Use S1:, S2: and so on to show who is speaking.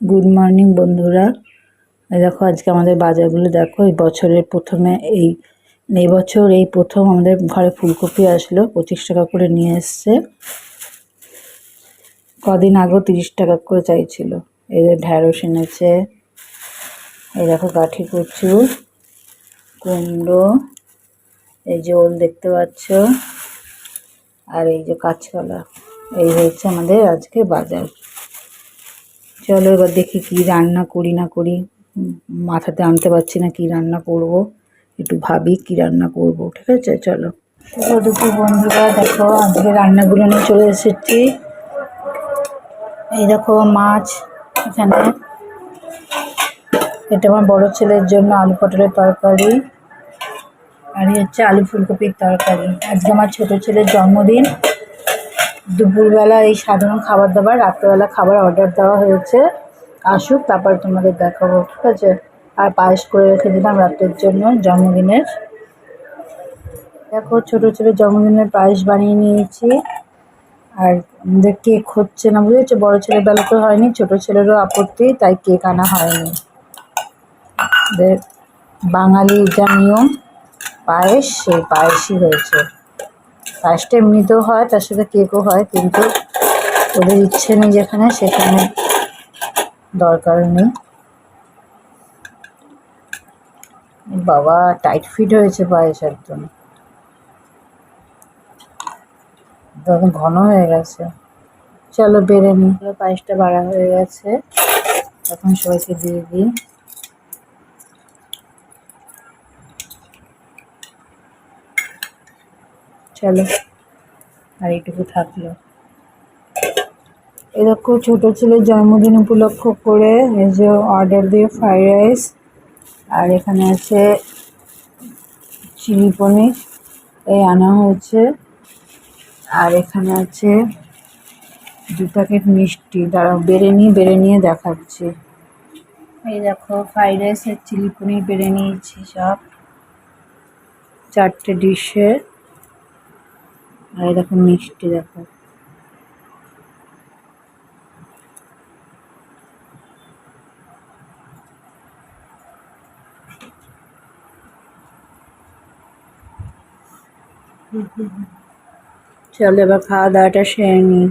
S1: Good morning বন্ধুরা। দেখো, আজকে আমাদের বাজারগুলো দেখো, এই বছরের প্রথমে এই এই বছর এই প্রথম আমাদের ঘরে ফুলকপি আসলো, পঁচিশ টাকা করে নিয়ে এসছে। কদিন আগেও তিরিশ টাকা করে চাইছিল। যে ঢ্যাঁড়স এনেছে, এই দেখো কাঠি কচু কুমড়ো, এই যে ওল দেখতে পাচ্ছ, আর এই যে কাঁচকলা, এই হচ্ছে আমাদের আজকে বাজার। চলো এবার দেখি কি রান্না করি না করি। মাথাতে আনতে পারছি না কি রান্না করব। একটু ভাবি কি রান্না করব, ঠিক আছে? চলো। দুপুর বন্ধুরা, দেখো, আজকে রান্নাগুলো নিয়ে চলে এসেছি। এই দেখো মাছ এখানে। এটা আমার বড় ছেলের জন্য আলু পটলের তরকারি। আর হচ্ছে আলু ফুলকপির তরকারি। আজকে আমার ছোট ছেলের জন্মদিন। দুপুরবেলা এই সাধারণ খাবার দাবার, রাত্রেবেলা খাবার অর্ডার দেওয়া হয়েছে। আসুক, তারপর তোমাদের দেখাবো, ঠিক আছে? আর পায়েস করে রেখে দিলাম রাত্রের জন্য জন্মদিনের। দেখো, ছোট ছোট জন্মদিনের পায়েস বানিয়ে নিয়েছি। আর আমাদের কেক হচ্ছে না বুঝেছ বড় ছেলের বেলা তো হয়নি, ছোট ছেলেরও আপত্তি, তাই কেক আনা হয়নি। বাঙালি যা নিয়ম, পায়েস, সেই পায়েসই হয়েছে। পায়েসটা এমনিতেও হয়, তার সাথে কেকও হয়, কিন্তু ওদের ইচ্ছে নেই যেখানে, সেখানে দরকার নেই। বাবা টাইট ফিট হয়েছে পায়েস একদম। একদম ঘন হয়ে গেছে। চলো বেড়ে নি। পায়েসটা বাড়া হয়ে গেছে। এখন সবাইকে দিয়ে দিই। চলো। আর এইটুকু থাকল। এরকম ছোট ছেলের জন্মদিন উপলক্ষ করে এই যে অর্ডার দিয়ে ফ্রাইড রাইস আর এখানে আছে চিলি পনির, এই আনা হয়েছে। আর এখানে আছে দু প্যাকেট মিষ্টি। দাঁড়াও, বেড়ে নিয়ে বেড়ে নিয়ে দেখাচ্ছি। এই দেখো ফ্রাইড রাইসের চিলি পনির বেড়ে নিয়েছি সব। চারটে ডিশে আর দেখো মিষ্টি দেখো। চলো এবার খাওয়া দাওয়াটা সেরে নিই।